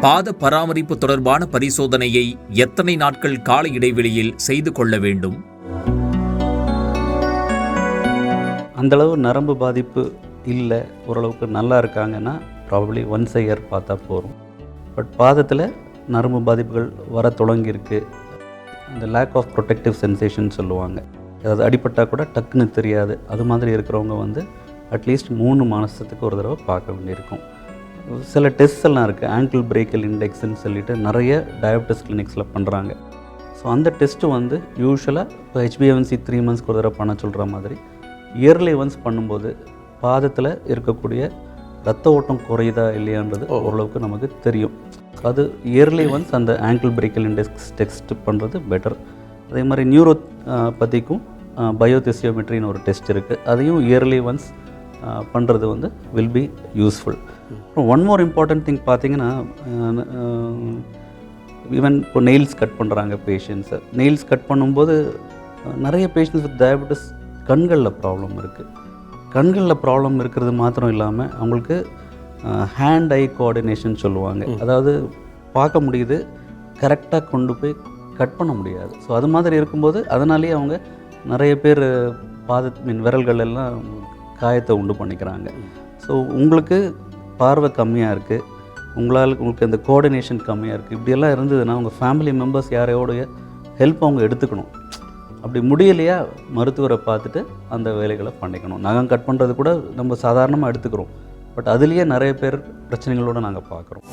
பாத பராமரிப்பு தொடர்பான பரிசோதனையை எத்தனை நாட்கள் கால இடைவெளியில் செய்து கொள்ள வேண்டும்? அந்தளவு நரம்பு பாதிப்பு இல்லை ஓரளவுக்கு நல்லா இருக்காங்கன்னா ப்ராபப்ளி ஒன்ஸ் இயர் பார்த்தா போதும். பட் பாதத்தில் நரம்பு பாதிப்புகள் வர தொடங்கியிருக்கு. அந்த லேக் ஆஃப் ப்ரொடெக்டிவ் சென்சேஷன் சொல்லுவாங்க. அதாவது அடிப்பட்டால் கூட டக்குன்னு தெரியாது. அது மாதிரி இருக்கிறவங்க வந்து அட்லீஸ்ட் மூணு மாதத்துக்கு ஒரு தடவை பார்க்க வேண்டியிருக்கும். சில டெஸ்ட் எல்லாம் இருக்குது ஆங்கிள் பிரேக்கல் இண்டெக்ஸ்ன்னு சொல்லிட்டு நிறைய டயபிட்டிஸ் கிளினிக்ஸில் பண்ணுறாங்க ஸோ அந்த டெஸ்ட்டு வந்து யூஸ்வலாக இப்போ ஹெச்பிஎன்சி த்ரீ மந்த்ஸ்க்கு ஒரு தடவை பண்ண சொல்கிற மாதிரி இயர்லி ஒன்ஸ் பண்ணும்போது பாதத்தில் இருக்கக்கூடிய ரத்த ஓட்டம் குறையுதா இல்லையான்றது ஓரளவுக்கு நமக்கு தெரியும். அது இயர்லி ஒன்ஸ் அந்த ஆங்கிள் பிரேக்கல் இண்டெக்ஸ் டெஸ்ட் பண்ணுறது பெட்டர் அதே மாதிரி நியூரோ பற்றிக்கும் பயோதெசியோமெட்ரின்னு ஒரு டெஸ்ட் இருக்குது அதையும் இயர்லி ஒன்ஸ் பண்ணுறது வந்து வில் பி யூஸ்ஃபுல் அப்புறம் ஒன் மோர் இம்பார்ட்டன்ட் திங் பார்த்தீங்கன்னா ஈவன் இப்போ நெயில்ஸ் கட் பண்ணுறாங்க பேஷண்ட்ஸை நெயில்ஸ் கட் பண்ணும்போது நிறைய பேஷண்ட்ஸ் வித் டயபெட்டிஸ் கண்களில் ப்ராப்ளம் இருக்குது கண்களில் ப்ராப்ளம் இருக்கிறது மாத்திரம் இல்லாமல் அவங்களுக்கு ஹேண்ட் ஐ கோஆர்டினேஷன் சொல்லுவாங்க. அதாவது பார்க்க முடியுது கரெக்டாக கொண்டு போய் கட் பண்ண முடியாது. ஸோ அது மாதிரி இருக்கும்போது அதனாலேயே அவங்க நிறைய பேர் பாத மீன் விரல்கள் எல்லாம் காயத்தை உண்டு பண்ணிக்கிறாங்க. ஸோ உங்களுக்கு பார்வை கம்மியாக இருக்குது உங்களால் உங்களுக்கு அந்த கோஆர்டினேஷன் கம்மியாக இருக்குது இப்படியெல்லாம் இருந்ததுன்னா உங்கள் ஃபேமிலி மெம்பர்ஸ் யாரையோடைய ஹெல்ப் அவங்க எடுத்துக்கணும். அப்படி முடியலையா மருத்துவரை பார்த்துட்டு அந்த வேலைகளை பண்ணிக்கணும். நகம் கட் பண்ணுறது கூட நம்ம சாதாரணமாக எடுத்துக்கிறோம். பட் அதுலேயே நிறைய பேர் பிரச்சனைகளோடு நாங்கள் பார்க்குறோம்.